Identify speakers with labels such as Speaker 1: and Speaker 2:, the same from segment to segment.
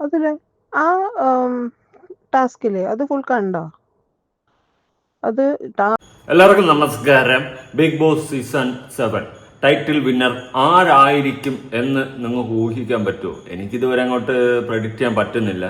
Speaker 1: അതിൽ ആ ടാസ്കിൽ അത് ഫുൾ കണ്ടോ? അത്
Speaker 2: എല്ലാവർക്കും നമസ്കാരം. Bigg Boss season seven title winner ആരായിരിക്കും എന്ന് നിങ്ങൾക്ക് ഊഹിക്കാൻ പറ്റുമോ? എനിക്കിതുവരെ അങ്ങോട്ട് പ്രഡിക്റ്റ് ചെയ്യാൻ പറ്റുന്നില്ല.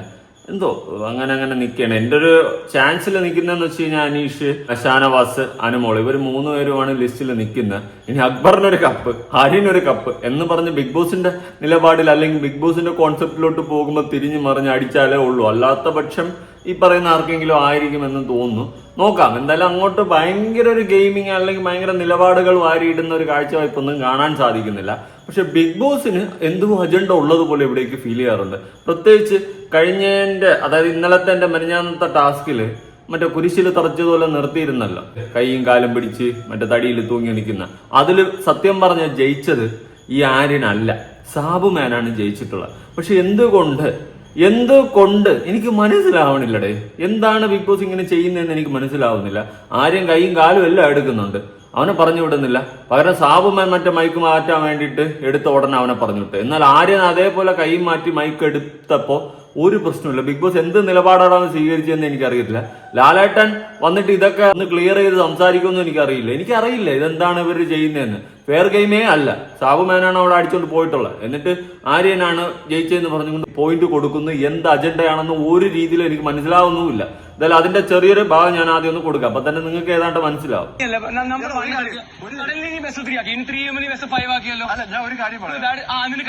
Speaker 2: എന്തോ അങ്ങനെ അങ്ങനെ നിൽക്കുകയാണ് എന്റെ ഒരു ചാൻസിൽ നിൽക്കുന്നതെന്ന് വെച്ച് കഴിഞ്ഞാൽ അനീഷ് ഷാനവാസ് അനുമോൾ. ഇവർ മൂന്ന് പേരുമാണ് ലിസ്റ്റിൽ നിൽക്കുന്നത് ഇനി അക്ബറിനൊരു കപ്പ് ഹരിനൊരു കപ്പ് എന്ന് പറഞ്ഞ് ബിഗ് ബോസിന്റെ നിലപാടിൽ അല്ലെങ്കിൽ ബിഗ് ബോസിന്റെ കോൺസെപ്റ്റിലോട്ട് പോകുമ്പോൾ തിരിഞ്ഞു മറിഞ്ഞ് അടിച്ചാലേ ഉള്ളൂ. അല്ലാത്ത പക്ഷം ഈ പറയുന്ന ആർക്കെങ്കിലും ആയിരിക്കുമെന്ന് തോന്നുന്നു. നോക്കാം. എന്തായാലും അങ്ങോട്ട് ഭയങ്കര ഒരു ഗെയിമിങ് അല്ലെങ്കിൽ ഭയങ്കര നിലപാടുകൾ വാരിയിടുന്ന ഒരു കാഴ്ചവയ്പൊന്നും കാണാൻ സാധിക്കുന്നില്ല. പക്ഷെ ബിഗ് ബോസിന് എന്തോ അജണ്ട ഉള്ളതുപോലെ ഇവിടേക്ക് ഫീൽ ചെയ്യാറുണ്ട്. പ്രത്യേകിച്ച് കഴിഞ്ഞതിന്റെ അതായത് ഇന്നലത്തെ എന്റെ മെനഞ്ഞാന്നത്തെ ടാസ്കിൽ മറ്റേ കുരിശിൽ തറച്ചതുപോലെ നിർത്തിയിരുന്നല്ലോ. കൈയും കാലും പിടിച്ച് മറ്റേ തടിയിൽ തൂങ്ങി നിൽക്കുന്ന. അതിൽ സത്യം പറഞ്ഞ ജയിച്ചത് ഈ ആര്യനല്ല. സാബുമാനാണ് ജയിച്ചിട്ടുള്ളത്. പക്ഷെ എന്തുകൊണ്ട് എന്തുകൊണ്ട്? എനിക്ക് മനസ്സിലാവണില്ലടേ. എന്താണ് ബിഗ് ബോസ് ഇങ്ങനെ ചെയ്യുന്നതെന്ന് എനിക്ക് മനസ്സിലാവുന്നില്ല. ആരും കൈയും കാലും എല്ലാം എടുക്കുന്നുണ്ട്. അവനെ പറഞ്ഞു വിടുന്നില്ല. പകരം സാബുമാൻ മറ്റേ മൈക്ക് മാറ്റാൻ വേണ്ടിയിട്ട് എടുത്ത ഉടനെ അവനെ പറഞ്ഞു വിട്ടു. എന്നാൽ ആര്യൻ അതേപോലെ കൈ മാറ്റി മൈക്ക് എടുത്തപ്പോ ഒരു പ്രശ്നമില്ല ബിഗ് ബോസ് എന്ത് നിലപാടാണ് സ്വീകരിച്ചതെന്ന് എനിക്കറിയില്ല ലാലേട്ടൻ വന്നിട്ട് ഇതൊക്കെ ഒന്ന് ക്ലിയർ ചെയ്ത് സംസാരിക്കുമെന്ന് എനിക്കറിയില്ല. എനിക്കറിയില്ല ഇതെന്താണ് ഇവർ ചെയ്യുന്നതെന്ന്. ഫെയർ ഗെയിമേ അല്ല. സാബുമാനാണ് അവിടെ അടിച്ചുകൊണ്ട് പോയിട്ടുള്ളത്. എന്നിട്ട് ആര്യനാണ് ജയിച്ചതെന്ന് പറഞ്ഞുകൊണ്ട് പോയിന്റ് കൊടുക്കുന്നു. എന്ത് അജണ്ടയാണെന്ന് ഒരു രീതിയിൽ എനിക്ക് മനസ്സിലാവുന്നുമില്ല. എന്തായാലും അതിന്റെ ചെറിയൊരു ഭാഗം ഞാൻ ആദ്യം ഒന്ന് കൊടുക്കാം. അപ്പൊ തന്നെ നിങ്ങൾക്ക് ഏതാണ്ട് മനസ്സിലാവും.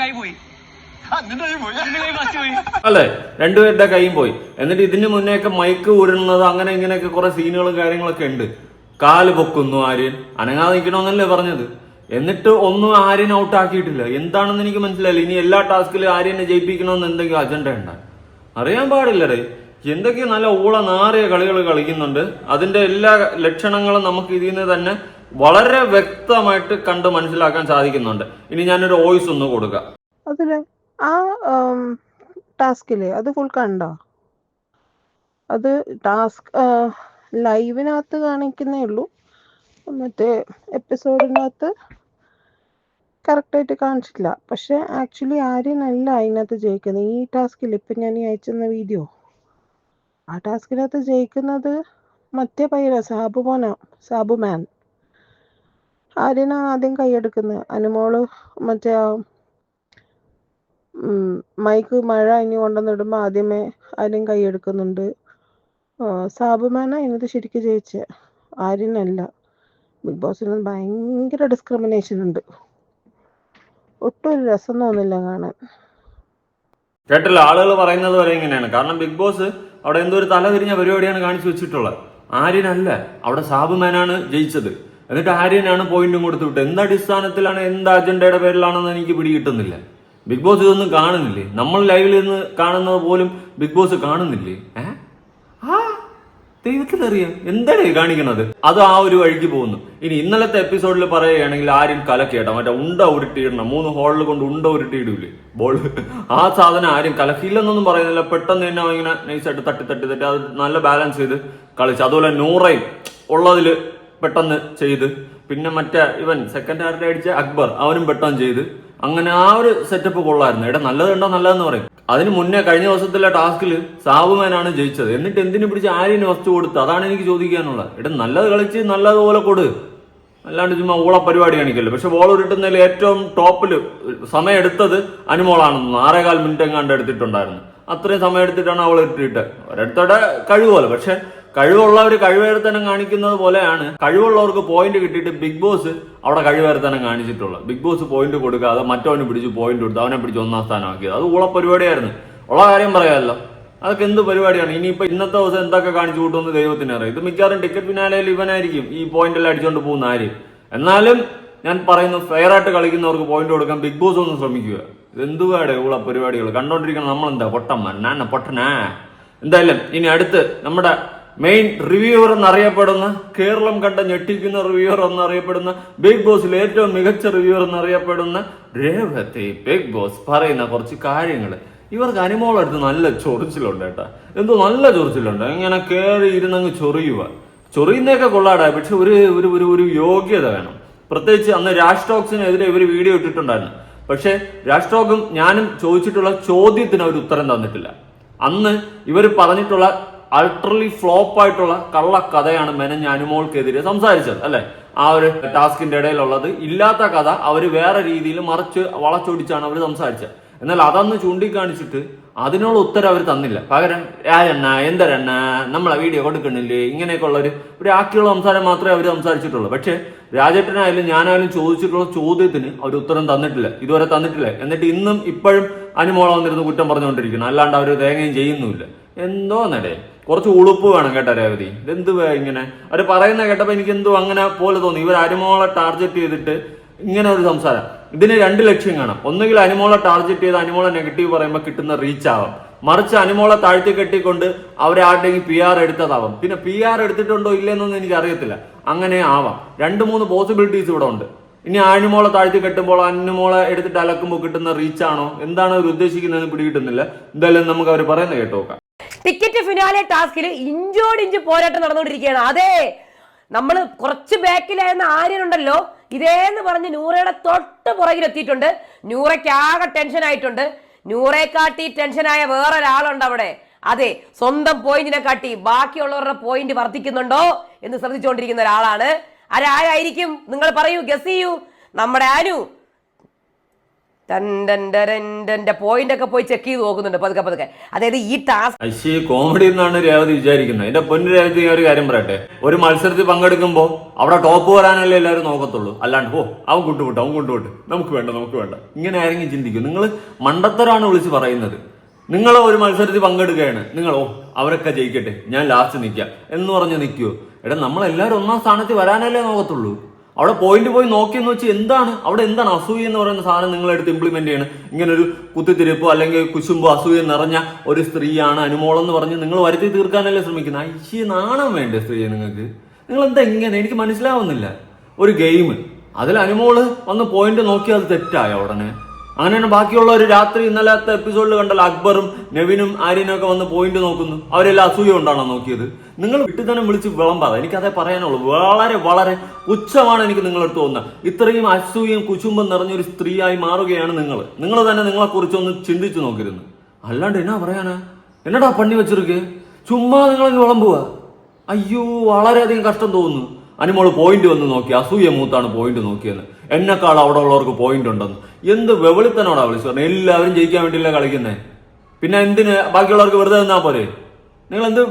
Speaker 3: കൈ പോയി.
Speaker 2: അല്ലെ? രണ്ടുപേരുടെ കൈയും പോയി. എന്നിട്ട് ഇതിന് മുന്നേയൊക്കെ മൈക്ക് ഊരുന്നത് അങ്ങനെ ഇങ്ങനെയൊക്കെ കുറെ സീനുകളും കാര്യങ്ങളൊക്കെ ഉണ്ട്. കാൽ പൊക്കുന്നു ആര്യൻ. അനങ്ങാതെ നിൽക്കണമെന്നല്ലേ പറഞ്ഞത്? എന്നിട്ട് ഒന്നും ആര്യൻ ഔട്ട് ആക്കിയിട്ടില്ല. എന്താണെന്ന് എനിക്ക് മനസ്സിലായില്ല. ഇനി എല്ലാ ടാസ്കിലും ആര്യനെ ജയിപ്പിക്കണമെന്ന് എന്തെങ്കിലും അജണ്ട ഉണ്ട? അറിയാൻ പാടില്ലടേ. എന്തൊക്കെ നല്ല ഊള നാറിയ കളികൾ കളിക്കുന്നുണ്ട്. അതിന്റെ എല്ലാ ലക്ഷണങ്ങളും നമുക്ക് ഇതിൽ നിന്ന് തന്നെ വളരെ വ്യക്തമായിട്ട് കണ്ട് മനസ്സിലാക്കാൻ സാധിക്കുന്നുണ്ട്. ഇനി ഞാനൊരു വോയിസ് ഒന്ന് കൊടുക്കാം.
Speaker 1: അതിൽ ആ ടാസ്കിൽ അത് ഫുൾ കണ്ടോ? അത് ടാസ്ക് ലൈവിനകത്ത് കാണിക്കുന്നേ ഉള്ളൂ. മറ്റേ എപ്പിസോഡിനകത്ത് കറക്റ്റായിട്ട് കാണിച്ചിട്ടില്ല പക്ഷെ ആക്ച്വലി ആര്യനല്ല അതിനകത്ത് ജയിക്കുന്നത്. ഈ ടാസ്കിൽ ഇപ്പം ഞാൻ ഈ അയച്ചെന്ന വീഡിയോ ആ ടാസ്കിനകത്ത് ജയിക്കുന്നത് മറ്റേ പയ്യന സാബു മാൻ ആര്യനാണ് ആദ്യം കൈയെടുക്കുന്നത് അനുമോൾ മറ്റേ മൈക്ക് മഴ ഇനി കൊണ്ടുവന്നിടുമ്പോൾ ആദ്യമേ ആര്യൻ കൈയെടുക്കുന്നുണ്ട് സാബുമാന ഇന്നത് ശരിക്കും ജയിച്ചേ. ആര്യനല്ല. ബിഗ് ബോസിന് ഭയങ്കര ഡിസ്ക്രിമിനേഷൻ ഉണ്ട്. ഒട്ടും ഒരു രസം തോന്നില്ല കാണാൻ.
Speaker 2: കേട്ടല്ലോ ആളുകൾ പറയുന്നത് വരെ ഇങ്ങനെയാണ്. കാരണം ബിഗ് ബോസ് അവിടെ എന്തോ ഒരു തലതിരിഞ്ഞ പരിപാടിയാണ് കാണിച്ചു വെച്ചിട്ടുള്ളത്. ആര്യനല്ല അവിടെ സാബുമാനാണ് ജയിച്ചത്. എന്നിട്ട് ആര്യനാണ് പോയിന്റും കൊടുത്തു വിട്ടത്. എന്ത് അടിസ്ഥാനത്തിലാണ് എന്ത് അജണ്ടയുടെ പേരിലാണെന്ന് എനിക്ക് പിടികിട്ടുന്നില്ല. ബിഗ് ബോസ് ഇതൊന്നും കാണുന്നില്ലേ? നമ്മൾ ലൈവിൽ നിന്ന് കാണുന്നത് പോലും ബിഗ് ബോസ് കാണുന്നില്ലേ? ഏ? ആ ദൈവത്തിനറിയാം എന്താണ് കാണിക്കുന്നത് അത് ആ ഒരു വഴിക്ക് പോകുന്നു. ഇനി ഇന്നലത്തെ എപ്പിസോഡിൽ പറയുകയാണെങ്കിൽ ആരും കലക്കിയേട്ടാ മറ്റേ ഉണ്ട ഉരുട്ടിയിടണം. മൂന്ന് ഹോളിൽ കൊണ്ട് ഉണ്ട ഉരുട്ടിയിടൂലേ? ബോൾ. ആ സാധനം ആരും കലക്കിയില്ലെന്നൊന്നും പറയുന്നില്ല. പെട്ടെന്ന് തന്നെ ഇങ്ങനെ നൈസായിട്ട് തട്ടി തട്ടി തട്ടി. അത് നല്ല ബാലൻസ് ചെയ്ത് കളിച്ചു. അതുപോലെ നൂറയും ഉള്ളതിൽ പെട്ടെന്ന് ചെയ്ത്. പിന്നെ മറ്റേ ഇവൻ സെക്കൻഡ് ഹാർഡിൽ അടിച്ച അക്ബർ അവനും പെട്ടെന്ന് ചെയ്ത്. അങ്ങനെ ആ ഒരു സെറ്റപ്പ് കൊള്ളായിരുന്നു. എടാ നല്ലതുണ്ടോ നല്ലതെന്ന് പറയും. അതിന് മുന്നേ കഴിഞ്ഞ ദിവസത്തിലെ ടാസ്കിൽ സാബുമാനാണ് ജയിച്ചത്. എന്നിട്ട് എന്തിനു പിടിച്ച് ആര്യന് വസ്തു കൊടുത്ത്? അതാണ് എനിക്ക് ചോദിക്കാനുള്ളത്. എടാ നല്ലത് കളിച്ച് നല്ലതുപോലെ കൊടു. അല്ലാണ്ട് ചുമ്മാ ഊള പരിപാടി കാണിക്കല്ലോ. പക്ഷെ ബോൾ ഉരുട്ടുന്നതിൽ ഏറ്റവും ടോപ്പിൽ സമയം എടുത്തത് അനുമോളാണെന്ന് ആറേകാൽ മിനിറ്റ് എങ്ങാണ്ട് എടുത്തിട്ടുണ്ടായിരുന്നു. അത്രയും സമയം എടുത്തിട്ടാണ് അവൾ ഇട്ടിട്ട്. ഒരിടത്തോടെ കഴിവുപോലെ. പക്ഷെ കഴിവുള്ളവർ കഴിവേർത്തനം കാണിക്കുന്നത് പോലെയാണ് കഴിവുള്ളവർക്ക് പോയിന്റ് കിട്ടിയിട്ട് ബിഗ് ബോസ് അവിടെ കഴിവേർത്തനം കാണിച്ചിട്ടുള്ളത്. ബിഗ് ബോസ് പോയിന്റ് കൊടുക്കാതെ മറ്റവന് പിടിച്ച് പോയിന്റ് കൊടുത്ത് അവനെ പിടിച്ച് ഒന്നാം സ്ഥാനമാക്കിയത്. അത് ഉള്ള പരിപാടിയായിരുന്നു ഉള്ള കാര്യം പറയാമല്ലോ. അതൊക്കെ എന്ത് പരിപാടിയാണ്? ഇനിയിപ്പോ ഇന്നത്തെ ദിവസം എന്തൊക്കെ കാണിച്ചു കൂട്ടുമെന്ന് ദൈവത്തിന് അറിയാം. ഇത് മിക്കവാറും ടിക്കറ്റ് പിന്നാലയിൽ ഇവനായിരിക്കും ഈ പോയിന്റ് എല്ലാം അടിച്ചുകൊണ്ട് പോകുന്ന ആര്. എന്നാലും ഞാൻ പറയുന്നു ഫെയർ ആയിട്ട് കളിക്കുന്നവർക്ക് പോയിന്റ് കൊടുക്കാൻ ബിഗ് ബോസ് ഒന്ന് ശ്രമിക്കുക. ഇതെന്തുവാടെ ഉള്ള പരിപാടികൾ കണ്ടോണ്ടിരിക്കണം നമ്മളെന്താ പൊട്ടന്മാർ? നാന്ന പൊട്ടനാ? എന്തായാലും ഇനി അടുത്ത് നമ്മുടെ മെയിൻ റിവ്യൂവർ എന്നറിയപ്പെടുന്ന കേരളം കണ്ട ഞെട്ടിക്കുന്ന റിവ്യൂവർ എന്നറിയപ്പെടുന്ന ബിഗ് ബോസിൽ ഏറ്റവും മികച്ച റിവ്യൂവർ എന്നറിയപ്പെടുന്ന രേവതി ബിഗ് ബോസ് പറയുന്ന കുറച്ച് കാര്യങ്ങൾ ഇവർക്ക് അനുമോളെടുത്ത് നല്ല ചൊറിച്ചിലുണ്ട് കേട്ടാ. എന്തോ നല്ല ചൊറിച്ചിലുണ്ട്. ഇങ്ങനെ കയറി ഇരുന്നങ്ങ് ചൊറിയുക ചൊറിയുന്നതൊക്കെ കൊള്ളാടാ പക്ഷെ ഒരു ഒരു ഒരു ഒരു യോഗ്യത വേണം. പ്രത്യേകിച്ച് അന്ന് രാജ് ടോക്സിനെതിരെ ഇവർ വീഡിയോ ഇട്ടിട്ടുണ്ടായിരുന്നു. പക്ഷേ രാഷ്ട്രോക്കും ഞാനും ചോദിച്ചിട്ടുള്ള ചോദ്യത്തിന് അവർ ഉത്തരം തന്നിട്ടില്ല. അന്ന് ഇവർ പറഞ്ഞിട്ടുള്ള അൾട്രലി ഫ്ലോപ്പ് ആയിട്ടുള്ള കള്ള കഥയാണ് മെനഞ്ഞ അനുമോൾക്കെതിരെ സംസാരിച്ചത് അല്ലെ? ആ ഒരു ടാസ്കിന്റെ ഇടയിലുള്ളത് ഇല്ലാത്ത കഥ അവർ വേറെ രീതിയിൽ മറിച്ച് വളച്ചൊടിച്ചാണ് അവർ സംസാരിച്ചത്. എന്നാൽ അതന്ന് ചൂണ്ടിക്കാണിച്ചിട്ട് അതിനുള്ള ഉത്തരം അവർ തന്നില്ല. പകരം ആരെണ്ണ എന്തരെണ്ണ നമ്മളെ വീഡിയോ കൊടുക്കണില്ലേ? ഇങ്ങനെയൊക്കെ ഉള്ള ഒരു ഒരു ആക്കിയുള്ള സംസാരം മാത്രമേ അവർ സംസാരിച്ചിട്ടുള്ളൂ. പക്ഷേ രാജേട്ടനായാലും ഞാനായാലും ചോദിച്ചിട്ടുള്ള ചോദ്യത്തിന് അവർ ഉത്തരം തന്നിട്ടില്ല. ഇതുവരെ തന്നിട്ടില്ല. എന്നിട്ട് ഇന്നും ഇപ്പോഴും അനുമോളം വന്നിരുന്ന് കുറ്റം പറഞ്ഞുകൊണ്ടിരിക്കുന്നു. അല്ലാണ്ട് അവർ തേങ്ങയും ചെയ്യുന്നുമില്ല. എന്തോ നടേ? കുറച്ച് ഉളുപ്പ് വേണം കേട്ടോ രേവതി. ഇതെന്ത് ഇങ്ങനെ? അവർ പറയുന്ന കേട്ടപ്പോൾ എനിക്ക് എന്തോ അങ്ങനെ പോലെ തോന്നി. ഇവർ അരിമോളെ ടാർഗറ്റ് ചെയ്തിട്ട് ഇങ്ങനെ ഒരു സംസാരം. ഇതിന് രണ്ട് ലക്ഷ്യം കാണാം. ഒന്നുകിൽ അനിമോളെ ടാർഗറ്റ് ചെയ്ത് അനിമോളെ നെഗറ്റീവ് പറയുമ്പോൾ കിട്ടുന്ന റീച്ച് ആവാം. മറിച്ച് അനിമോളെ താഴ്ത്തി കെട്ടിക്കൊണ്ട് അവരെ ആരുടെയും പി ആർ എടുത്തതാവാം. പിന്നെ പി ആർ എടുത്തിട്ടുണ്ടോ ഇല്ലെന്നൊന്നും എനിക്ക് അറിയത്തില്ല അങ്ങനെ ആവാം. രണ്ട് മൂന്ന് പോസിബിലിറ്റീസ് ഇവിടെ ഉണ്ട്. ഇനി അനിമോളെ താഴ്ത്തി കെട്ടുമ്പോൾ അനിമോളെ എടുത്തിട്ട് അലക്കുമ്പോൾ കിട്ടുന്ന റീച്ചാണോ എന്താണ് അവർ ഉദ്ദേശിക്കുന്നതെന്ന് പിടികിട്ടുന്നില്ല. എന്തായാലും നമുക്ക് അവർ പറയുന്നത് കേട്ടോ നോക്കാം
Speaker 4: ടിക്കറ്റ് ഫിനാലെ ടാസ്കിൽ ഇഞ്ചോടിഞ്ച് പോരാട്ടം നടന്നുകൊണ്ടിരിക്കുകയാണ്. അതെ നമ്മൾ കുറച്ച് ബാക്കിലായിരുന്ന ആര്യനുണ്ടല്ലോ. ഇതേന്ന് പറഞ്ഞ് നൂറയുടെ തൊട്ട് പുറകിലെത്തിയിട്ടുണ്ട്. നൂറയ്ക്ക് ആകെ ടെൻഷൻ ആയിട്ടുണ്ട്. നൂറെ കാട്ടി ടെൻഷനായ വേറൊരാളുണ്ട് അവിടെ. അതെ സ്വന്തം പോയിന്റിനെ കാട്ടി ബാക്കിയുള്ളവരുടെ പോയിന്റ് വർദ്ധിക്കുന്നുണ്ടോ എന്ന് ശ്രദ്ധിച്ചുകൊണ്ടിരിക്കുന്ന ഒരാളാണ്. ആരായിരിക്കും നിങ്ങൾ പറയൂ ഗസ് ചെയ്യൂ. നമ്മുടെ അനു. തന്റെ പോയിന്റ് ഒക്കെ പോയി ചെക്ക് ചെയ്ത് നോക്കുന്നുണ്ട് പതുക്കെ പതുക്കെ. അതായത് ഈ ടാസ്ക്
Speaker 2: കോമഡി എന്നാണ് രേവതി വിചാരിക്കുന്നത്. എന്റെ രേവതി ഒരു കാര്യം പറയട്ടെ? ഒരു മത്സരത്തിൽ പങ്കെടുക്കുമ്പോ അവിടെ ടോപ്പ് വരാനല്ലേ എല്ലാവരും നോക്കത്തുള്ളൂ. അല്ലാണ്ട് ഓ അവൻ കൊണ്ടുപോട്ടെ അവൻ കൊണ്ടുപോട്ടെ. നമുക്ക് വേണ്ട നമുക്ക് വേണ്ട. ഇങ്ങനെ ആരെങ്കിലും ചിന്തിക്കും. നിങ്ങൾ മണ്ടത്തരാണ് വിളിച്ച് പറയുന്നത്. നിങ്ങൾ ഒരു മത്സരത്തിൽ പങ്കെടുക്കുകയാണ്. നിങ്ങൾ ഓ അവരൊക്കെ ജയിക്കട്ടെ. ഞാൻ ലാസ്റ്റ് നിൽക്കാം. എന്ന് പറഞ്ഞ് നിൽക്കുവോ? എടാ നമ്മളെല്ലാവരും ഒന്നാം സ്ഥാനത്ത് വരാനല്ലേ നോക്കത്തുള്ളൂ. അവിടെ പോയിന്റ് പോയി നോക്കിയെന്ന് വെച്ചാൽ എന്താണ്? അവിടെ എന്താണ് അസൂയ എന്ന് പറയുന്ന സാധനം നിങ്ങളെടുത്ത് ഇംപ്ലിമെന്റ് ചെയ്യണം? ഇങ്ങനെ ഒരു കുത്തിത്തിരിപ്പോ അല്ലെങ്കിൽ കുശുമ്പോ അസൂയ നിറഞ്ഞ ഒരു സ്ത്രീയാണ് അനുമോളം എന്ന് പറഞ്ഞ് നിങ്ങൾ വരുത്തി തീർക്കാനല്ലേ ശ്രമിക്കുന്നത്? ഐശ്യ നാണം വേണ്ടേ സ്ത്രീയെ നിങ്ങൾക്ക്? നിങ്ങൾ എന്താ ഇങ്ങനെ? എനിക്ക് മനസ്സിലാവുന്നില്ല. ഒരു ഗെയിം അതിൽ അനുമോൾ വന്ന് പോയിന്റ് നോക്കിയാൽ അത് തെറ്റായ ഉടനെ? അങ്ങനെയാണ് ബാക്കിയുള്ള ഒരു രാത്രി ഇന്നലത്തെ എപ്പിസോഡിൽ കണ്ടാൽ അക്ബറും നെവിനും ആര്യനും ഒക്കെ വന്ന് പോയിന്റ് നോക്കുന്നു. അവരെല്ലാം അസൂയ കൊണ്ടാണോ നോക്കിയത്? നിങ്ങൾ വിട്ടുതന്നെ വിളിച്ച് വിളമ്പാതെ എനിക്കതേ പറയാനുള്ളൂ. വളരെ വളരെ ഉച്ചമാണ് എനിക്ക് നിങ്ങളടുത്ത് തോന്നുന്നത് ഇത്രയും അസൂയയും കുശുമ്പും നിറഞ്ഞൊരു സ്ത്രീയായി മാറുകയാണ് നിങ്ങൾ. നിങ്ങൾ തന്നെ നിങ്ങളെ കുറിച്ചൊന്ന് ചിന്തിച്ചു നോക്കിയിരുന്നു അല്ലാണ്ട് എന്നാ പറയാനാ? എന്നടാ പണി വെച്ചിരിക്കേ? ചുമ്മാ നിങ്ങളങ്ങ് വിളമ്പുക അയ്യോ വളരെയധികം കഷ്ടം തോന്നുന്നു. അനുമോൾ പോയിന്റ് വന്ന് നോക്കി അസൂയ മൂത്താണ് പോയിന്റ് നോക്കിയെന്ന്. എന്നെക്കാൾ അവിടെ ഉള്ളവർക്ക് പോയിന്റ് ഉണ്ടെന്ന്. എന്ത് വെവളിത്തനോടാ വിളിച്ചു പറഞ്ഞു എല്ലാവരും ജയിക്കാൻ വേണ്ടിയില്ല കളിക്കുന്നേ? പിന്നെ എന്തിന്? ബാക്കിയുള്ളവർക്ക് വെറുതെ നിന്നാ പോരെ? നിങ്ങൾ എന്ത്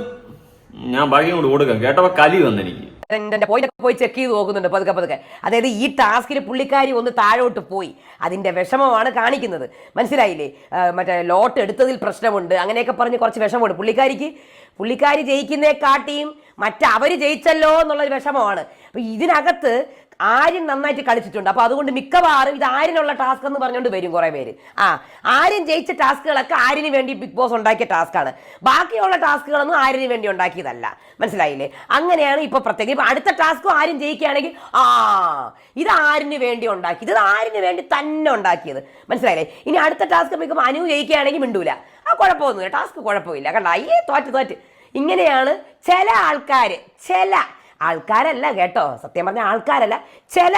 Speaker 2: ഞാൻ ബാക്കി കൂടി കൊടുക്കാം കേട്ടപ്പോ കലി വന്നെനിക്ക്.
Speaker 4: എന്റെ പോയിന്റ് പോയി ചെക്ക് ചെയ്ത് നോക്കുന്നുണ്ട് പതുക്കെ പതുക്കെ. അതായത് ഈ ടാസ്കിൽ പുള്ളിക്കാരി ഒന്ന് താഴോട്ട് പോയി. അതിന്റെ വിഷമമാണ് കാണിക്കുന്നത്. മനസ്സിലായില്ലേ? മറ്റേ ലോട്ട് എടുത്തതിൽ പ്രശ്നമുണ്ട്. അങ്ങനെയൊക്കെ പറഞ്ഞ് കുറച്ച് വിഷമമുണ്ട്. പുള്ളിക്കാരിക്ക് പുള്ളിക്കാരി ജയിക്കുന്നേക്കാട്ടിയും മറ്റവര് ജയിച്ചല്ലോ എന്നുള്ളൊരു വിഷമമാണ്. അപ്പൊ ഇതിനകത്ത് ആര്യൻ നന്നായിട്ട് കളിച്ചിട്ടുണ്ട്. അപ്പൊ അതുകൊണ്ട് മിക്കവാറും ഇത് ആര്യനുള്ള ടാസ്ക് എന്ന് പറഞ്ഞുകൊണ്ട് വരും കുറെ പേര്. ആ ആര്യൻ ജയിച്ച ടാസ്കുകളൊക്കെ ആര്യന് വേണ്ടി ബിഗ് ബോസ് ഉണ്ടാക്കിയ ടാസ്ക്കാണ് ബാക്കിയുള്ള ടാസ്കുകളൊന്നും ആര്യന് വേണ്ടി ഉണ്ടാക്കിയതല്ല. മനസ്സിലായില്ലേ? അങ്ങനെയാണ് ഇപ്പൊ പ്രത്യേകം. ഇപ്പൊ അടുത്ത ടാസ്കും ആര്യൻ ജയിക്കുകയാണെങ്കിൽ ആ ഇത് ആരിന് വേണ്ടി ഉണ്ടാക്കി ഇത് ആരിന് വേണ്ടി തന്നെ ഉണ്ടാക്കിയത്. മനസ്സിലായില്ലേ? ഇനി അടുത്ത ടാസ്ക് മിക്ക അനു ജയിക്കുകയാണെങ്കിൽ മിണ്ടൂല. ആ കുഴപ്പമൊന്നുമില്ല. ടാസ്ക് കുഴപ്പമില്ല. കണ്ട? അയ്യേ തോറ്റ് തോറ്റ്. ഇങ്ങനെയാണ് ചില ആൾക്കാർ ചില ആൾക്കാരല്ല കേട്ടോ സത്യം പറഞ്ഞ ആൾക്കാരല്ല. ചില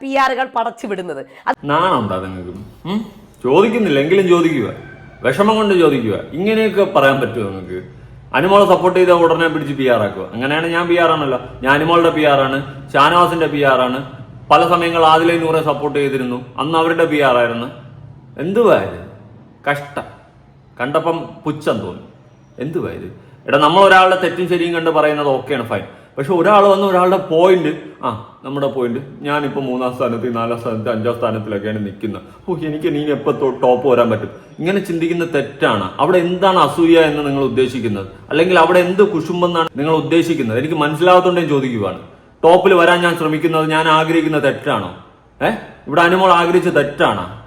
Speaker 4: പി ആറുകൾ പടച്ചു വിടുന്നത്.
Speaker 2: ചോദിക്കുന്നില്ലെങ്കിലും ചോദിക്കുന്നില്ല എങ്കിലും ചോദിക്കുക. വിഷമം കൊണ്ട് ചോദിക്കുക. ഇങ്ങനെയൊക്കെ പറയാൻ പറ്റുമോ നിങ്ങൾക്ക്? അനുമോളെ സപ്പോർട്ട് ചെയ്ത ഉടനെ പിടിച്ച് പി ആർ ആക്കുക. അങ്ങനെയാണ് ഞാൻ പി ആർ ആണല്ലോ. ഞാൻ അനുമോളുടെ പി ആർ ആണ്. ഷാനവാസിന്റെ പി ആർ ആണ്. പല സമയങ്ങൾ ആദിലെ നൂറെ സപ്പോർട്ട് ചെയ്തിരുന്നു. അന്ന് അവരുടെ പി ആർ ആയിരുന്നു. എന്തുവാ കഷ്ട കഷ്ടം. കണ്ടപ്പം പുച്ഛം തോന്നി. എന്തുവായത് എടാ നമ്മൾ ഒരാളുടെ തെറ്റും ശരിയും കണ്ട് പറയുന്നത് ഓക്കെയാണ് ഫൈൻ പക്ഷെ ഒരാൾ വന്ന് ഒരാളുടെ പോയിന്റ് ആ നമ്മുടെ പോയിന്റ് ഞാനിപ്പോൾ മൂന്നാം സ്ഥാനത്ത് നാലാം സ്ഥാനത്ത് അഞ്ചാം സ്ഥാനത്തിലൊക്കെയാണ് നിൽക്കുന്നത്. ഓ എനിക്ക് നീ എപ്പോൾ ടോപ്പ് വരാൻ പറ്റും? ഇങ്ങനെ ചിന്തിക്കുന്ന തെറ്റാണ്. അവിടെ എന്താണ് അസൂയ എന്ന് നിങ്ങൾ ഉദ്ദേശിക്കുന്നത്? അല്ലെങ്കിൽ അവിടെ എന്ത് കുശുമ്പെന്നാണ് നിങ്ങൾ ഉദ്ദേശിക്കുന്നത്? എനിക്ക് മനസ്സിലാവാത്തോണ്ട് ഞാൻ ചോദിക്കുവാണ്. ടോപ്പിൽ വരാൻ ഞാൻ ശ്രമിക്കുന്നത് ഞാൻ ആഗ്രഹിക്കുന്ന തെറ്റാണോ? ഏഹ് ഇവിടെ അനുമോൾ ആഗ്രഹിച്ച തെറ്റാണോ?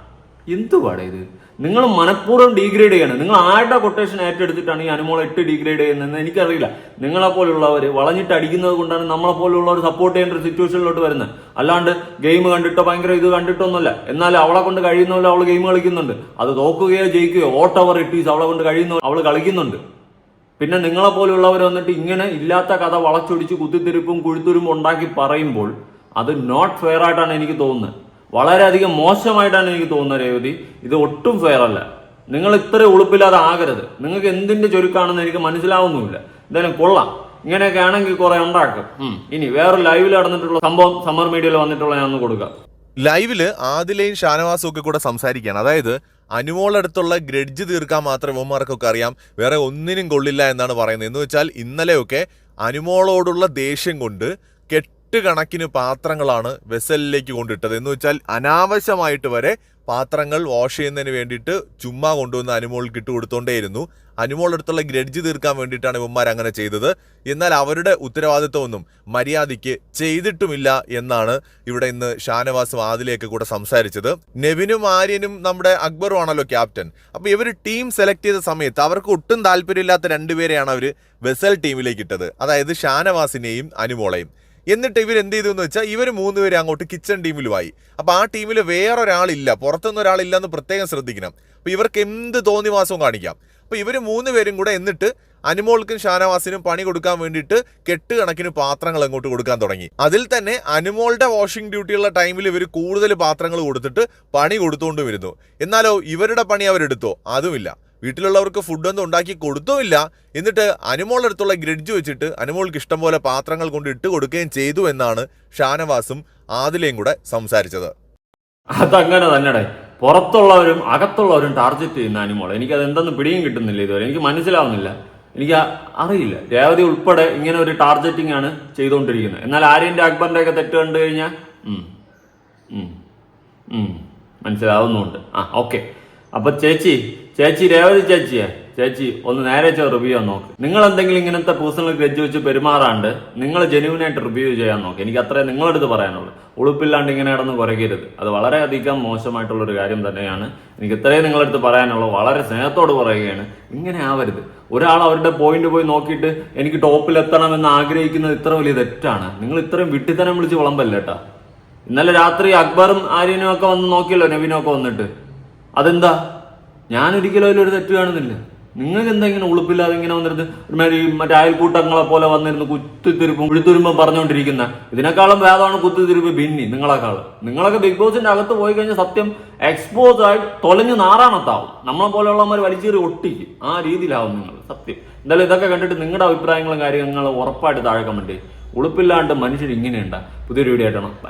Speaker 2: എന്തുവാടേ ഇത്? നിങ്ങൾ മനഃപൂർവം ഡീഗ്രേഡ് ചെയ്യാണ്. നിങ്ങൾ ആരുടെ കൊട്ടേഷൻ ഏറ്റെടുത്തിട്ടാണ് ഈ അനുമോൾ എട്ട് ഡീഗ്രേഡ് ചെയ്യുന്നതെന്ന് എനിക്കറിയില്ല. നിങ്ങളെ പോലുള്ളവർ വളഞ്ഞിട്ട് അടിക്കുന്നത് കൊണ്ടാണ് നമ്മളെ പോലുള്ളവർ സപ്പോർട്ട് ചെയ്യേണ്ട ഒരു സിറ്റുവേഷനിലോട്ട് വരുന്നത്. അല്ലാണ്ട് ഗെയിം കണ്ടിട്ടോ ഭയങ്കര ഇത് കണ്ടിട്ടൊന്നുമല്ല എന്നാൽ അവളെ കൊണ്ട് കഴിയുന്ന പോലെ അവൾ ഗെയിം കളിക്കുന്നുണ്ട്. അത് തോക്കുകയോ ജയിക്കുകയോ ഓട്ട് ഓവർ ഇട്ടീസ് അവളെ കൊണ്ട് കഴിയുന്ന അവൾ കളിക്കുന്നുണ്ട്. പിന്നെ നിങ്ങളെ പോലുള്ളവർ വന്നിട്ട് ഇങ്ങനെ ഇല്ലാത്ത കഥ വളച്ചൊടിച്ച് കുത്തിത്തിരിപ്പും കുഴുത്തുരുമ്പും ഉണ്ടാക്കി പറയുമ്പോൾ അത് നോട്ട് ഫെയർ ആയിട്ടാണ് എനിക്ക് തോന്നുന്നത്. വളരെയധികം മോശമായിട്ടാണ് എനിക്ക് തോന്നുന്നത് രേവതി. ഇത് ഒട്ടും ഫെയർ അല്ല. നിങ്ങൾ ഇത്ര ഉളുപ്പില്ലാതെ ആകരുത്. നിങ്ങൾക്ക് എന്തിന്റെ ചുരുക്കാണെന്ന് എനിക്ക് മനസ്സിലാവുന്നുമില്ല. എന്തായാലും കൊള്ളാം. ഇങ്ങനെയൊക്കെ ആണെങ്കിൽ കുറെ ഉണ്ടാക്കും. ഇനി വേറെ ലൈവിൽ നടന്നിട്ടുള്ള സംഭവം സമ്മർ മീഡിയയിൽ വന്നിട്ടുള്ള ഞാൻ ഒന്ന് കൊടുക്കാം
Speaker 5: ലൈവിൽ ആദിലയും ഷാനവാസും ഒക്കെ കൂടെ സംസാരിക്കുകയാണ്. അതായത് അനുമോളടുത്തുള്ള ഗ്രഡ്ജ് തീർക്കാൻ മാത്രം ഇവന്മാർക്കൊക്കെ അറിയാം. വേറെ ഒന്നിനും കൊള്ളില്ല എന്നാണ് പറയുന്നത്. എന്ന് വെച്ചാൽ ഇന്നലെയൊക്കെ അനുമോളോടുള്ള ദേഷ്യം കൊണ്ട് കെട്ടുകണക്കിന് പാത്രങ്ങളാണ് വെസലിലേക്ക് കൊണ്ടിട്ടത്. എന്ന് വെച്ചാൽ അനാവശ്യമായിട്ട് വരെ പാത്രങ്ങൾ വാഷ് ചെയ്യുന്നതിന് വേണ്ടിയിട്ട് ചുമ്മാ കൊണ്ടുവന്ന് അനുമോൾക്ക് ഇട്ട് കൊടുത്തോണ്ടേയിരുന്നു. അനുമോളടുത്തുള്ള ഗ്രഡ്ജ് തീർക്കാൻ വേണ്ടിയിട്ടാണ് ഇവന്മാർ അങ്ങനെ ചെയ്തത്. എന്നാൽ അവരുടെ ഉത്തരവാദിത്വമൊന്നും മര്യാദയ്ക്ക് ചെയ്തിട്ടുമില്ല എന്നാണ് ഇവിടെ ഇന്ന് ഷാനവാസും ആദിലേക്ക് കൂടെ സംസാരിച്ചത്. നെവിനും ആര്യനും നമ്മുടെ അക്ബറും ആണല്ലോ ക്യാപ്റ്റൻ. അപ്പോൾ ഇവർ ടീം സെലക്ട് ചെയ്ത സമയത്ത് അവർക്ക് ഒട്ടും താല്പര്യമില്ലാത്ത രണ്ടുപേരെയാണ് അവർ വെസൽ ടീമിലേക്ക് ഇട്ടത്. അതായത് ഷാനവാസിനെയും അനുമോളെയും. എന്നിട്ട് ഇവർ എന്ത് ചെയ്തു എന്ന് വെച്ചാൽ ഇവർ മൂന്നുപേരെ അങ്ങോട്ട് കിച്ചൺ ടീമിലുമായി അപ്പോൾ ആ ടീമിൽ വേറൊരാളില്ല. പുറത്തുനിന്ന് ഒരാളില്ല എന്ന് പ്രത്യേകം ശ്രദ്ധിക്കണം. അപ്പോൾ ഇവർക്ക് എന്ത് തോന്നിവാസവും കാണിക്കാം. അപ്പോൾ ഇവർ മൂന്ന് പേരും കൂടെ എന്നിട്ട് അനുമോൾക്കും ഷാനവാസിനും പണി കൊടുക്കാൻ വേണ്ടിയിട്ട് കെട്ടുകണക്കിന് പാത്രങ്ങൾ അങ്ങോട്ട് കൊടുക്കാൻ തുടങ്ങി. അതിൽ തന്നെ അനുമോളുടെ വാഷിംഗ് ഡ്യൂട്ടിയുള്ള ടൈമിൽ ഇവർ കൂടുതൽ പാത്രങ്ങൾ കൊടുത്തിട്ട് പണി കൊടുത്തുകൊണ്ട് വരുന്നു. എന്നാലോ ഇവരുടെ പണി അവരെടുത്തോ? അതുമില്ല. വീട്ടിലുള്ളവർക്ക് ഫുഡൊന്നും ഉണ്ടാക്കി കൊടുത്തുമില്ല എന്നിട്ട് അനുമോളടുത്തുള്ള ഗ്രഡ്ജ് വെച്ചിട്ട് അനുമോൾക്ക് ഇഷ്ടം പോലെ പാത്രങ്ങൾ കൊണ്ട് ഇട്ട് കൊടുക്കുകയും ചെയ്തു എന്നാണ് ഷാനവാസും ആദിലയും കൂടെ സംസാരിച്ചത്.
Speaker 2: അതങ്ങനെ തന്നെടേ. പുറത്തുള്ളവരും അകത്തുള്ളവരും ടാർഗറ്റ് ചെയ്യുന്ന അനുമോൾ എനിക്ക് അത് എന്തെന്ന് പിടിയും കിട്ടുന്നില്ല ഇതുവരെ. എനിക്ക് മനസ്സിലാവുന്നില്ല. എനിക്ക് അറിയില്ല. രേവതി ഉൾപ്പെടെ ഇങ്ങനെ ഒരു ടാർഗറ്റിംഗ് ആണ് ചെയ്തുകൊണ്ടിരിക്കുന്നത്. എന്നാൽ ആര്യന്റെ അക്ബറിന്റെ ഒക്കെ തെറ്റ് കണ്ടു കഴിഞ്ഞാൽ മനസ്സിലാവുന്നുണ്ട് ആ ഓക്കെ. അപ്പൊ ചേച്ചി ചേച്ചി രേവതി ചേച്ചിയെ. ചേച്ചി ഒന്ന് നേരെ റിവ്യൂ ചെയ്യാൻ നോക്ക്. നിങ്ങൾ എന്തെങ്കിലും ഇങ്ങനത്തെ പേഴ്സണൽ ഗ്രജ് വെച്ച് പെരുമാറാണ്ട് നിങ്ങൾ ജെന്യൂനായിട്ട് റിവ്യൂ ചെയ്യാൻ നോക്ക്. എനിക്ക് അത്രേ നിങ്ങളടുത്ത് പറയാനുള്ളൂ. ഉളുപ്പില്ലാണ്ട് ഇങ്ങനെ കിടന്ന് കുറയ്ക്കരുത് അത് വളരെയധികം മോശമായിട്ടുള്ള ഒരു കാര്യം തന്നെയാണ്. എനിക്ക് ഇത്രയും നിങ്ങളടുത്ത് പറയാനുള്ളത് വളരെ സ്നേഹത്തോട് പറയുകയാണ്. ഇങ്ങനെ ആവരുത്. ഒരാൾ അവരുടെ പോയിന്റ് പോയി നോക്കിയിട്ട് എനിക്ക് ടോപ്പിൽ എത്തണം എന്ന് ആഗ്രഹിക്കുന്നത് ഇത്ര വലിയ തെറ്റാണ്. നിങ്ങൾ ഇത്രയും വിട്ടിത്തനം വിളിച്ച് വിളമ്പല്ലേട്ടാ ഇന്നലെ രാത്രി അക്ബറും ആര്യനും ഒക്കെ വന്ന് നോക്കിയല്ലോ നവീനും ഒക്കെ വന്നിട്ട്. അതെന്താ? ഞാൻ ഒരിക്കലും അതിലൊരു തെറ്റ് കാണുന്നില്ല. നിങ്ങൾക്ക് എന്താ ഇങ്ങനെ ഉളുപ്പില്ലാതെ ഇങ്ങനെ വന്നിരുന്ന് ഒരുമാതിരി മറ്റേ അയൽക്കൂട്ടങ്ങളെ പോലെ വന്നിരുന്ന് കുത്തിത്തിരിപ്പും കുഴിത്തുരുമ്പം പറഞ്ഞുകൊണ്ടിരിക്കുന്ന ഇതിനേക്കാളും വേദമാണ് കുത്തിത്തിരിപ്പ് ഭിന്നി നിങ്ങളെക്കാളും. നിങ്ങളൊക്കെ ബിഗ് ബോസിന്റെ അകത്ത് പോയി കഴിഞ്ഞാൽ സത്യം എക്സ്പോസ് ആയി തൊലഞ്ഞു നാറാണത്താവും നമ്മളെ പോലെയുള്ളവന്മാർ വലിച്ചേറി ഒട്ടിക്കും. ആ രീതിയിലാവും നിങ്ങൾ സത്യം. എന്തായാലും ഇതൊക്കെ കണ്ടിട്ട് നിങ്ങളുടെ അഭിപ്രായങ്ങളും കാര്യങ്ങളും ഉറപ്പായിട്ട് താഴെ കമന്റ് ഉളുപ്പില്ലാണ്ട് മനുഷ്യർ ഇങ്ങനെയുണ്ടാ പുതിയൊരു വീഡിയോ ആയിട്ടാണ് ബൈ